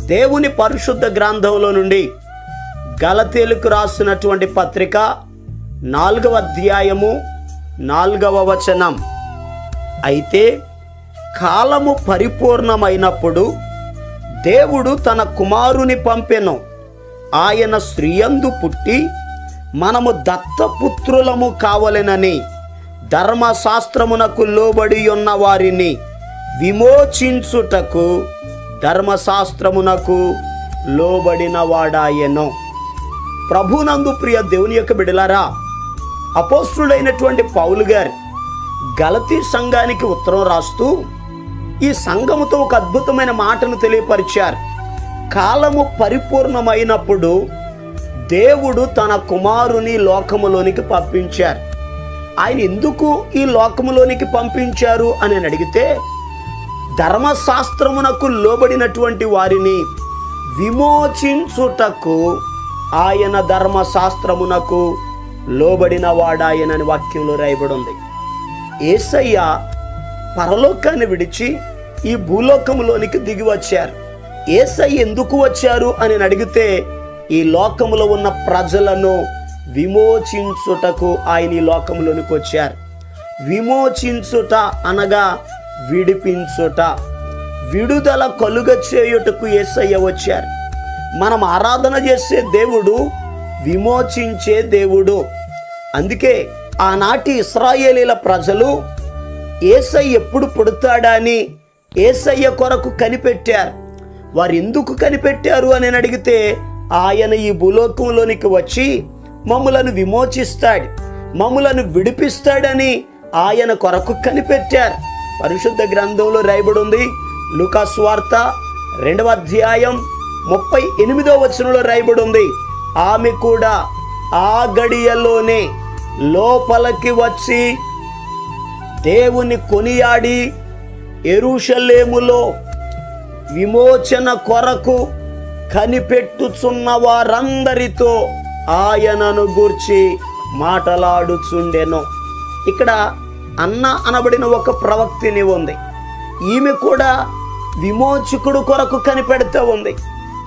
దేవుని పరిశుద్ధ గ్రంథంలో నుండి గలతేలుకు రాసినటువంటి పత్రిక నాలుగవ అధ్యాయము నాలుగవ వచనం. అయితే కాలము పరిపూర్ణమైనప్పుడు దేవుడు తన కుమారుని పంపెను. ఆయన స్త్రీయందు పుట్టి మనము దత్తపుత్రులము కావలెనని ధర్మశాస్త్రమునకు లోబడి ఉన్న వారిని విమోచించుటకు ధర్మశాస్త్రమునకు లోబడిన వాడాయను ప్రభునందు ప్రియ దేవుని యొక్క బిడలారా అపోస్తుడైనటువంటి పౌలు గారు గలతీ సంఘానికి ఉత్తరం రాస్తూ ఈ సంఘముతో ఒక అద్భుతమైన మాటను తెలియపరిచారు. కాలము పరిపూర్ణమైనప్పుడు దేవుడు తన కుమారుని లోకములోనికి పంపించారు. ఆయన ఎందుకు ఈ లోకములోనికి పంపించారు అని అడిగితే ధర్మశాస్త్రమునకు లోబడినటువంటి వారిని విమోచించుటకు ఆయన ధర్మశాస్త్రమునకు లోబడిన వాడాయనని వాక్యంలో రాయబడి ఉంది ఏసయ్య పరలోకాన్ని విడిచి ఈ భూలోకములోనికి దిగి వచ్చారు ఏసయ్య ఎందుకు వచ్చారు అని అడిగితే ఈ లోకములో ఉన్న ప్రజలను విమోచించుటకు ఆయన ఈ లోకములోనికి వచ్చారు. విమోచించుట అనగా విడిపించుట విడుదల కలుగ చేయుటకు ఏసయ్య వచ్చారు. మనం ఆరాధన చేసే దేవుడు విమోచించే దేవుడు. అందుకే ఆనాటి ఇస్రాయేలీల ప్రజలు ఏసై ఎప్పుడు పుడతాడా అని ఏసయ్య కొరకు కనిపెట్టారు. వారు ఎందుకు కనిపెట్టారు అని అడిగితే ఆయన ఈ భూలోకంలోనికి వచ్చి మమ్ములను విమోచిస్తాడు మమ్ములను విడిపిస్తాడని ఆయన కొరకు కనిపెట్టారు. పరిశుద్ధ గ్రంథంలో రాయబడి ఉంది. లుకాస్వార్త రెండవ అధ్యాయం ముప్పై ఎనిమిదో వచనంలో రాయబడి ఉంది. ఆమె కూడా ఆ గడియలోనే లోపలికి వచ్చి దేవుని కొనియాడి ఎరుషలేములో విమోచన కొరకు కనిపెట్టుచున్న వారందరితో ఆయనను గూర్చి మాటలాడుచుండెను. ఇక్కడ అన్న అనబడిన ఒక ప్రవక్తిని ఉంది. ఈమె కూడా విమోచకుడు కొరకు కనిపెడుతూ ఉంది.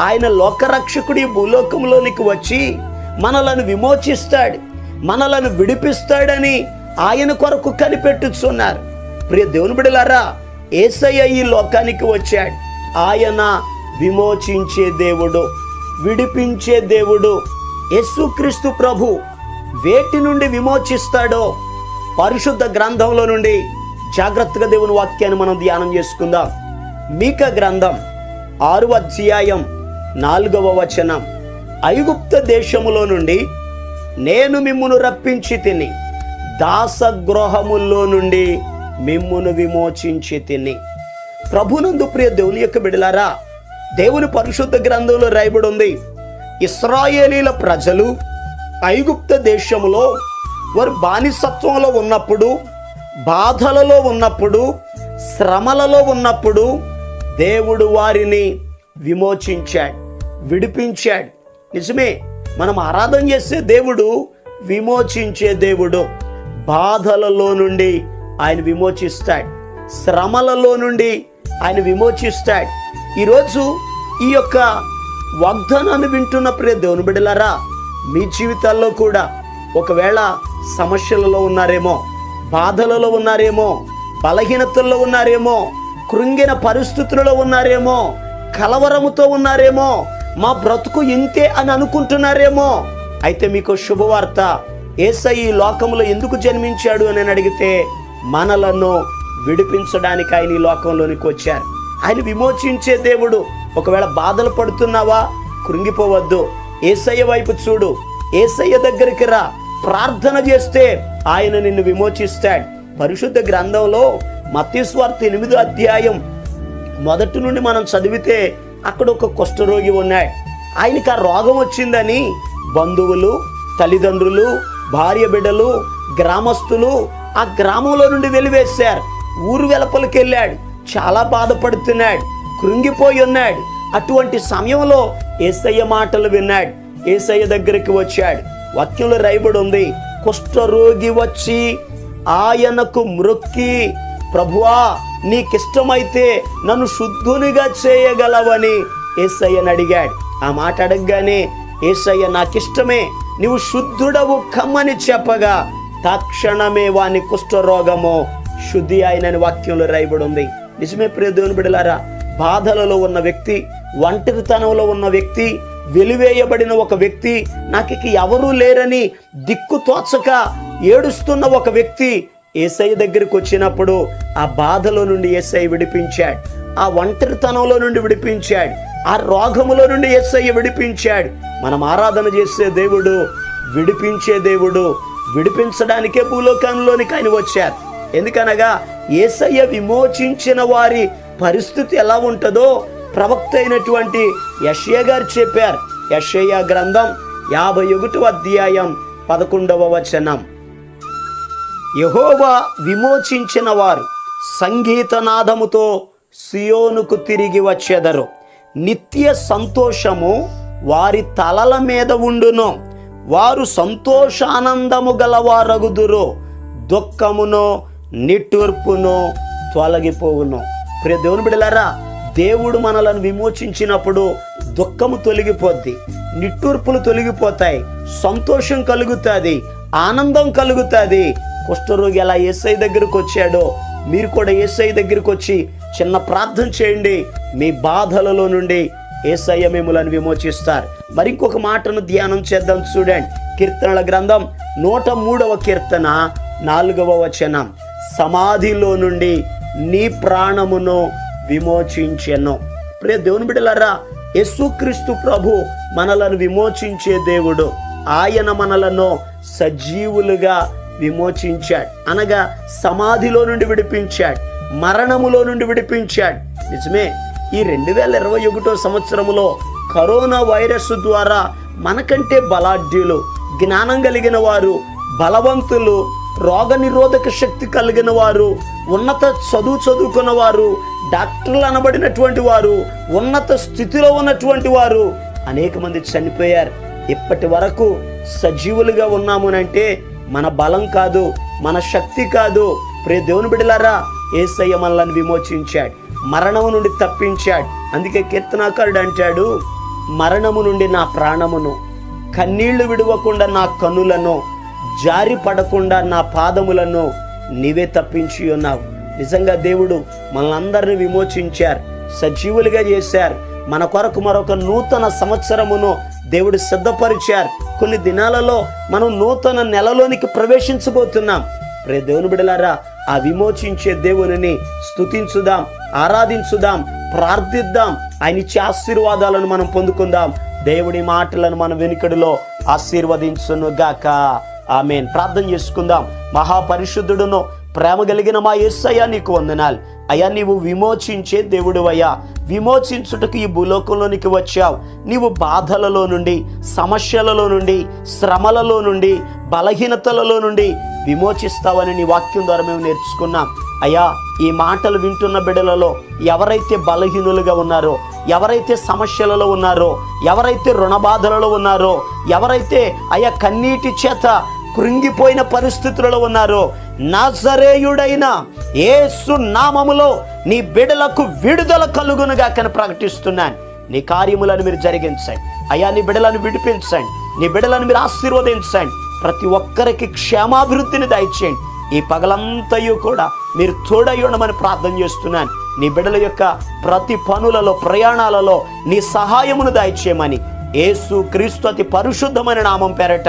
ఆయన లోకరక్షకుడి భూలోకంలోనికి వచ్చి మనలను విమోచిస్తాడు మనలను విడిపిస్తాడని ఆయన కొరకు కనిపెట్టుచున్నారు. ప్రియ దేవుని బిడలారా ఏసయ్య ఈ లోకానికి వచ్చాడు. ఆయన విమోచించే దేవుడు విడిపించే దేవుడు యేసుక్రీస్తు ప్రభు వేటి నుండి విమోచిస్తాడో పరిశుద్ధ గ్రంథంలో నుండి జాగ్రత్తగా దేవుని వాక్యాన్ని మనం ధ్యానం చేసుకుందాం. మీక గ్రంథం ఆరు అధ్యాయం నాలుగవ వచనం. ఐగుప్త దేశములో నుండి నేను మిమ్మును రప్పించి తిని దాసగృహముల్లో నుండి మిమ్మును విమోచించి తిని. ప్రభునందు ప్రియ దేవుని యొక్క బిడలారా దేవుని పరిశుద్ధ గ్రంథంలో రాయబడి ఉంది ఇస్రాయేలీల ప్రజలు ఐగుప్త దేశములో వారు బానిసత్వంలో ఉన్నప్పుడు బాధలలో ఉన్నప్పుడు శ్రమలలో ఉన్నప్పుడు దేవుడు వారిని విమోచించాడు విడిపించాడు. నిజమే మనం ఆరాధన చేసే దేవుడు విమోచించే దేవుడు. బాధలలో నుండి ఆయన విమోచిస్తాడు శ్రమలలో నుండి ఆయన విమోచిస్తాడు. ఈరోజు ఈ యొక్క వాగ్దానాన్ని వింటున్న ప్రియ దేవుని బిడ్డలారా మీ జీవితాల్లో కూడా ఒకవేళ సమస్యలలో ఉన్నారేమో బాధలలో ఉన్నారేమో బలహీనతల్లో ఉన్నారేమో కృంగిన పరిస్థితులలో ఉన్నారేమో కలవరముతో ఉన్నారేమో మా బ్రతుకు ఇంతే అని అనుకుంటున్నారేమో అయితే మీకు శుభవార్త ఏసై ఈ లోకంలో ఎందుకు జన్మించాడు అని అడిగితే మనలను విడిపించడానికి ఆయన ఈ లోకంలోనికి వచ్చారు. ఆయన విమోచించే దేవుడు ఒకవేళ బాధలు పడుతున్నావా కృంగిపోవద్దు. ఏసయ్య వైపు చూడు ఏసయ్య దగ్గరికి రా. ప్రార్థన చేస్తే ఆయన నిన్ను విమోచిస్తాడు. పరిశుద్ధ గ్రంథంలో మతీశ్వార్త ఎనిమిదో అధ్యాయం మొదటి నుండి మనం చదివితే అక్కడ ఒక కుష్ఠరోగి ఉన్నాడు. ఆయనకి ఆ రోగం వచ్చిందని బంధువులు తల్లిదండ్రులు భార్య బిడ్డలు గ్రామస్తులు ఆ గ్రామంలో నుండి వెలివేశారు. ఊరు వెలపలికి వెళ్ళాడు. చాలా బాధపడుతున్నాడు. కృంగిపోయి ఉన్నాడు. అటువంటి సమయంలో ఏసయ్య మాటలు విన్నాడు. ఏసయ్య దగ్గరికి వచ్చాడు. వాక్యంలో రైబడి ఉంది. కుష్ఠరోగి వచ్చి ఆయనకు మ్రొక్కి ప్రభువా నీకిష్టమైతే నన్ను శుద్ధునిగా చేయగలవని ఏసయ్యని అడిగాడు. ఆ మాట అడగగానే ఏసయ్య నాకిష్టమే నీవు శుద్ధుడవు కమ్మని చెప్పగా తక్షణమే వాని కుష్ఠరోగము శుద్ధి అయినని వాక్యంలో రాయబడి ఉంది. నిజమే ప్రియ దేవుని బిడలారా బాధలలో ఉన్న వ్యక్తి ఒంటరితనంలో ఉన్న వ్యక్తి వెలివేయబడిన ఒక వ్యక్తి నాకు ఇక ఎవరూ లేరని దిక్కు తోచక ఏడుస్తున్న ఒక వ్యక్తి ఏసై దగ్గరికి వచ్చినప్పుడు ఆ బాధలో నుండి ఏసై విడిపించాడు. ఆ ఒంటరితనంలో నుండి విడిపించాడు. ఆ రోగములో నుండి ఏసై విడిపించాడు. మనం ఆరాధన చేసే దేవుడు విడిపించే దేవుడు విడిపించడానికే భూలోకంలోనికి ఆయన వచ్చారు. ఎందుకనగా ఏసయ్య విమోచించిన వారి పరిస్థితి ఎలా ఉంటుందో ప్రవక్త అయినటువంటి యషయ గారు చెప్పారు. యషయ గ్రంథం యాభై ఒకటో అధ్యాయం పదకొండవ వచనం. యహోవా విమోచించిన వారు సంగీతనాదముతో సియోనుకు తిరిగి వచ్చెదరు. నిత్య సంతోషము వారి తలల మీద ఉండును. వారు సంతోషానందము గలవారగుదురు. దుఃఖమును నిట్టూర్పును తొలగిపోవును. ప్రియ దేవుని బిడలారా దేవుడు మనలను విమోచించినప్పుడు దుఃఖము తొలగిపోద్ది నిట్టూర్పులు తొలగిపోతాయి సంతోషం కలుగుతుంది ఆనందం కలుగుతుంది. కుష్ఠరోగి ఎలా ఎస్ఐ దగ్గరకు వచ్చాడో మీరు కూడా ఏసఐ దగ్గరికి వచ్చి చిన్న ప్రార్థన చేయండి. మీ బాధలలో నుండి ఏసయ్య మిమ్మలను విమోచిస్తారు. మరి ఇంకొక మాటను ధ్యానం చేద్దాం చూడండి. కీర్తనల గ్రంథం నూట మూడవ కీర్తన నాలుగవ వచనం. సమాధిలో నుండి నీ ప్రాణమును విమోచించెను. ప్రియ దేవుని బిడ్డలారా యేసుక్రీస్తు ప్రభు మనలను విమోచించే దేవుడు. ఆయన మనలను సజీవులుగా విమోచించాడు. అనగా సమాధిలో నుండి విడిపించాడు మరణములో నుండి విడిపించాడు. నిజమే ఈ రెండు వేల ఇరవై ఒకటో సంవత్సరములో కరోనా వైరస్ ద్వారా మనకంటే బలాఢ్యులు జ్ఞానం కలిగిన వారు బలవంతులు రోగ నిరోధక శక్తి కలిగిన వారు ఉన్నత చదువు చదువుకున్న వారు డాక్టర్లు అనబడినటువంటి వారు ఉన్నత స్థితిలో ఉన్నటువంటి వారు అనేక మంది చనిపోయారు. ఇప్పటి వరకు సజీవులుగా ఉన్నామునంటే మన బలం కాదు మన శక్తి కాదు. ప్రే దేవుని బిడలారా ఏసయ్య మనల్ని విమోచించాడు మరణము నుండి తప్పించాడు. అందుకే కీర్తనాకారుడు అంటాడు మరణము నుండి నా ప్రాణమును కన్నీళ్ళు విడవకుండా నా కన్నులను జారి పడకుండా నా పాదములను నీవే తప్పించి ఉన్నావు. నిజంగా దేవుడు మనలందరినీ విమోచించారు సజీవులుగా చేశారు. మన కొరకు మరొక నూతన సంవత్సరమును దేవుడు సిద్ధపరిచారు. కొన్ని దినాలలో మనం నూతన నెలలోనికి ప్రవేశించబోతున్నాం. ప్రే దేవుని బిడలారా ఆ విమోచించే దేవునిని స్తుతించుదాం ఆరాధించుదాం ప్రార్థిద్దాం. ఆయన ఇచ్చే ఆశీర్వాదాలను మనం పొందుకుందాం. దేవుడి మాటలను మన వెనుకడిలో ఆశీర్వదించును గాక ఆమె ప్రార్థన చేసుకుందాం. మహాపరిశుద్ధుడును ప్రేమ కలిగిన మా యేసయ్య నీకు వందనాలు. అయ్యా నీవు విమోచించే దేవుడు అయ్యా విమోచించుటకు ఈ భూలోకంలోనికి వచ్చావు. నీవు బాధలలో నుండి సమస్యలలో నుండి శ్రమలలో నుండి బలహీనతలలో నుండి విమోచిస్తావని నీ వాక్యం ద్వారా మేము నేర్చుకున్నాం. అయ్యా ఈ మాటలు వింటున్న బిడ్డలలో ఎవరైతే బలహీనులుగా ఉన్నారో ఎవరైతే సమస్యలలో ఉన్నారో ఎవరైతే రుణబాధలలో ఉన్నారో ఎవరైతే అయ్యా కన్నీటి చేత కృంగిపోయిన పరిస్థితులలో ఉన్నారో. నాజరేయుడైన ఏసు నామములో నీ బిడలకు విడుదల కలుగునుగా కను ప్రకటిస్తున్నాను. నీ కార్యములను మీరు జరిగించండి. అయ్యా నీ బిడలను విడిపించండి. నీ బిడలను మీరు ఆశీర్వదించండి. ప్రతి ఒక్కరికి క్షేమాభివృద్ధిని దయచేయండి. ఈ పగలంతయు కూడా మీరు తోడై ఉండమని ప్రార్థన చేస్తున్నాను. నీ బిడ్డల యొక్క ప్రతి పనులలో ప్రయాణాలలో నీ సహాయమును దయచేయమని. ఏసు క్రీస్తు అతి పరిశుద్ధమైన నామం పేరట.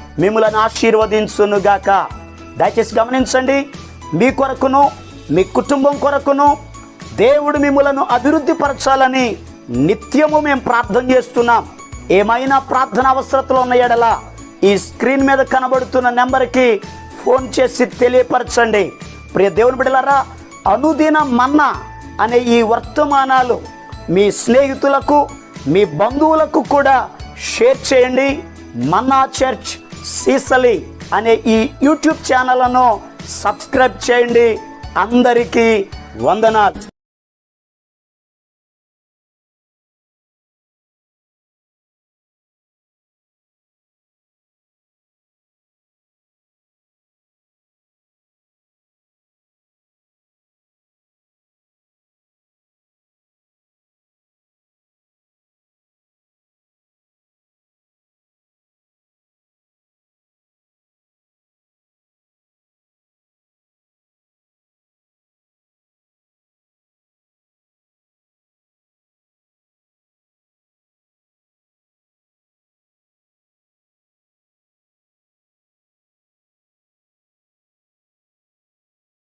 మిమ్మల్ని ఆశీర్వదించునుగాక దయచేసి గమనించండి మీ కొరకును మీ కుటుంబం కొరకును దేవుడు మిమ్మలను అభివృద్ధి పరచాలని నిత్యము మేము ప్రార్థన చేస్తున్నాం. ఏమైనా ప్రార్థన అవసరతలు ఉన్న ఎడల ఈ స్క్రీన్ మీద కనబడుతున్న నెంబర్కి ఫోన్ చేసి తెలియపరచండి. ప్రియ దేవుని బిడలారా అనుదిన మన్నా అనే ఈ వర్తమానాలు మీ స్నేహితులకు మీ బంధువులకు కూడా షేర్ చేయండి. మన్నా చర్చ్ సీసలి అనే ఈ యూట్యూబ్ ఛానల్ను సబ్స్క్రైబ్ చేయండి. అందరికీ వందనాలు.